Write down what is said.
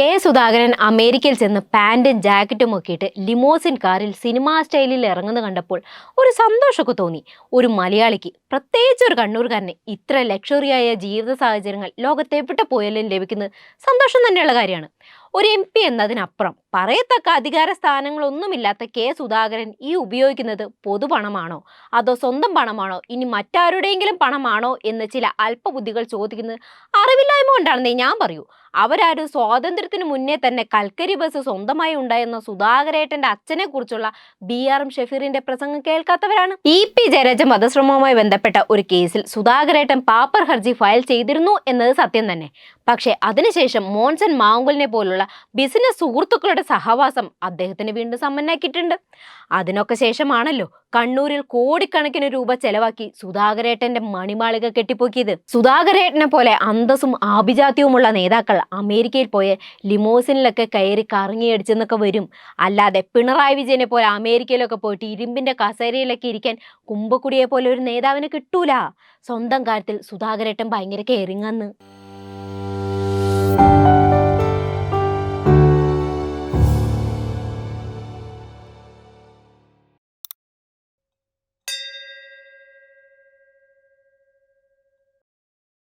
K Sudhakaran അമേരിക്കയിൽ ചെന്ന് പാന്റും ജാക്കറ്റും ഒക്കെ ഇട്ട് ലിമോസിൻ കാറിൽ സിനിമാ സ്റ്റൈലിൽ ഇറങ്ങുന്നത് കണ്ടപ്പോൾ ഒരു സന്തോഷമൊക്കെ തോന്നി. ഒരു മലയാളിക്ക് പ്രത്യേകിച്ച് ഒരു കണ്ണൂർക്കാരന് ഇത്ര ലക്ഷറിയായ ജീവിത സാഹചര്യങ്ങൾ ലോകത്തെവിടെ പോയാലും ലഭിക്കുന്നത് സന്തോഷം തന്നെയുള്ള കാര്യമാണ്. ഒരു എം പി എന്നതിനപ്പുറം പറയത്തക്ക അധികാര സ്ഥാനങ്ങളൊന്നുമില്ലാത്ത കെ സുധാകരൻ ഈ ഉപയോഗിക്കുന്നത് പൊതുപണമാണോ? അതോ സ്വന്തം പണമാണോ? ഇനി മറ്റാരുടെയെങ്കിലും പണമാണോ? എന്ന് ചില അല്പബുദ്ധികൾ ചോദിക്കുന്നത് അറിവില്ലായ്മ കൊണ്ടാണെന്നേ ഞാൻ പറയൂ. അവരാരും സ്വാതന്ത്ര്യത്തിന് മുന്നേ തന്നെ കൽക്കരി ബസ് സ്വന്തമായി ഉണ്ടായിരുന്ന സുധാകരേട്ടന്റെ അച്ഛനെ കുറിച്ചുള്ള ബി ആർ എം ഷെഫീറിന്റെ പ്രസംഗം കേൾക്കാത്തവരാണ്. ഇ പി ജയരാജ വധശ്രമവുമായി ബന്ധപ്പെട്ട ഒരു കേസിൽ സുധാകരേട്ടൻ പാപ്പർ ഹർജി ഫയൽ ചെയ്തിരുന്നു എന്നത് സത്യം തന്നെ. പക്ഷേ അതിനുശേഷം മോൻസൺ മാവുങ്കലിനെ പോലുള്ള ബിസിനസ് സുഹൃത്തുക്കളുടെ സഹവാസം അദ്ദേഹത്തിന് വീണ്ടും സമ്പന്നാക്കിയിട്ടുണ്ട് അതിനൊക്കെ ശേഷമാണല്ലോ കണ്ണൂരിൽ കോടിക്കണക്കിന് രൂപ ചെലവാക്കി സുധാകരേട്ടന്റെ മണിമാളിക കെട്ടിപ്പൊക്കിയത്. സുധാകരേട്ടനെ പോലെ അന്തസ്സും ആഭിജാത്യവുമുള്ള നേതാക്കൾ അമേരിക്കയിൽ പോയ ലിമോസിനിലൊക്കെ കയറി കറങ്ങിയടിച്ചെന്നൊക്കെ വരും. അല്ലാതെ പിണറായി വിജയനെ പോലെ അമേരിക്കയിലൊക്കെ പോയിട്ട് ഇരുമ്പിന്റെ കസേരയിലൊക്കെ ഇരിക്കാൻ കുമ്പക്കുടിയെ പോലെ ഒരു നേതാവിന് കിട്ടൂല. സ്വന്തം കാര്യത്തിൽ സുധാകരേട്ടൻ ഭയങ്കര കെയറിങ് അന്ന്